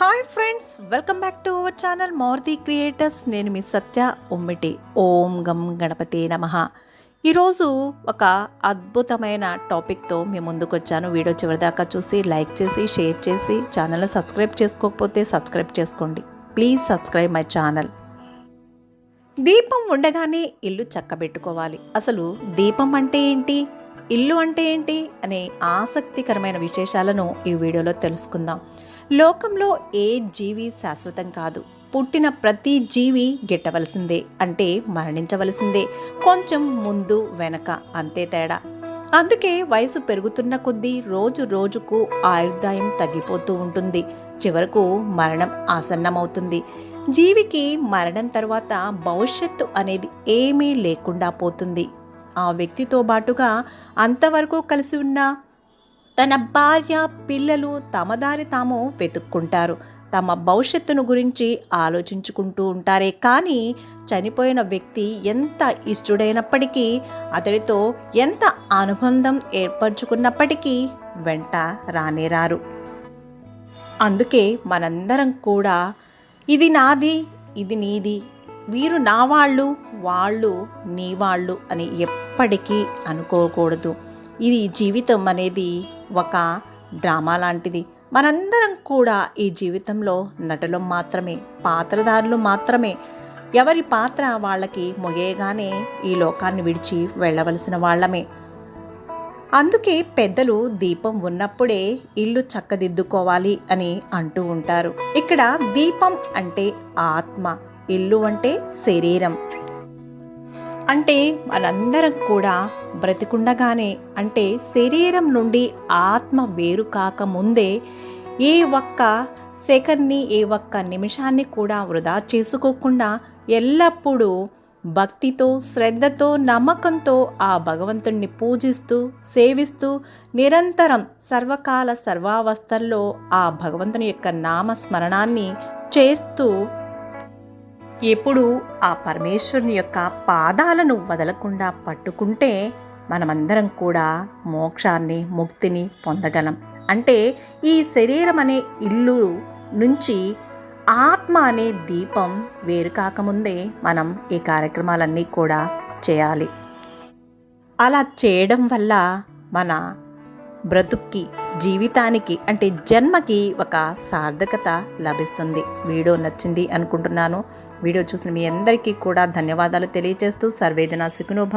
Hi friends welcome back to our channel Maruti creators. నేను మీ సత్య ఉమ్మిటి. ఓం గం గణపతి నమ. ఈరోజు ఒక అద్భుతమైన టాపిక్తో మీ ముందుకు వచ్చాను వీడియో చివరిదాకా చూసి లైక్ చేసి షేర్ చేసి ఛానల్ సబ్స్క్రైబ్ చేసుకోకపోతే సబ్స్క్రైబ్ చేసుకోండి. Please subscribe my channel. దీపం ఉండగానే ఇల్లు చక్కబెట్టుకోవాలి. అసలు దీపం అంటే ఏంటి? ఇల్లు అంటే ఏంటి అనే ఆసక్తికరమైన విశేషాలను ఈ వీడియోలో తెలుసుకుందాం. లోకంలో ఏ జీవి శాశ్వతం కాదు. పుట్టిన ప్రతి జీవి గిట్టవలసిందే అంటే మరణించవలసిందే. కొంచెం ముందు వెనక అంతే తేడా. అందుకే వయసు పెరుగుతున్న కొద్దీ రోజు రోజుకు ఆయుర్దాయం తగ్గిపోతూ ఉంటుంది. చివరకు మరణం ఆసన్నమవుతుంది. జీవికి మరణం తర్వాత భవిష్యత్తు అనేది ఏమీ లేకుండా పోతుంది. ఆ వ్యక్తితో బాటుగా అంతవరకు కలిసి ఉన్న తన భార్య పిల్లలు తమ దారి తాము వెతుక్కుంటారు. తమ భవిష్యత్తును గురించి ఆలోచించుకుంటూ ఉంటారే. కానీ చనిపోయిన వ్యక్తి ఎంత ఇష్టడైనప్పటికీ అతడితో ఎంత అనుబంధం ఏర్పరచుకున్నప్పటికీ వెంట రానేరారు అందుకే మనందరం కూడా ఇది నాది ఇది నీది వీరు నా వాళ్ళు వాళ్ళు నీ వాళ్ళు అని ఎప్పటికీ అనుకోకూడదు. ఇది జీవితం అనేది ఒక డ్రామా లాంటిది. మనందరం కూడా ఈ జీవితంలో నటులం మాత్రమే పాత్రధారులు మాత్రమే. ఎవరి పాత్ర వాళ్ళకి మొగేగానే ఈ లోకాన్ని విడిచి వెళ్ళవలసిన వాళ్ళమే. అందుకే పెద్దలు దీపం ఉన్నప్పుడే ఇల్లు చక్కదిద్దుకోవాలి అని అంటూ ఉంటారు. ఇక్కడ దీపం అంటే ఆత్మ. ఇల్లు అంటే శరీరం. అంటే మనందరం కూడా బ్రతికుండగానే అంటే శరీరం నుండి ఆత్మ వేరు కాకముందే ఏ ఒక్క సెకండ్ని ఏ ఒక్క నిమిషాన్ని కూడా వృధా చేసుకోకుండా ఎల్లప్పుడూ భక్తితో శ్రద్ధతో నమ్మకంతో ఆ భగవంతుణ్ణి పూజిస్తూ సేవిస్తూ నిరంతరం సర్వకాల సర్వావస్థల్లో ఆ భగవంతుని యొక్క నామస్మరణాన్ని చేస్తూ ఎప్పుడు ఆ పరమేశ్వరుని యొక్క పాదాలను వదలకుండా పట్టుకుంటే మనమందరం కూడా మోక్షాన్ని ముక్తిని పొందగలం. అంటే ఈ శరీరం అనే ఇల్లు నుంచి ఆత్మ అనే దీపం వేరు కాకముందే మనం ఈ కార్యక్రమాలన్నీ కూడా చేయాలి. అలా చేయడం వల్ల మన బ్రతుక్కి జీవితానికి అంటే జన్మకి ఒక సార్థకత లభిస్తుంది. వీడియో నచ్చింది అనుకుంటున్నాను. వీడియో చూసిన మీ అందరికీ కూడా ధన్యవాదాలు తెలియజేస్తూ సర్వేజన సుఖినోభ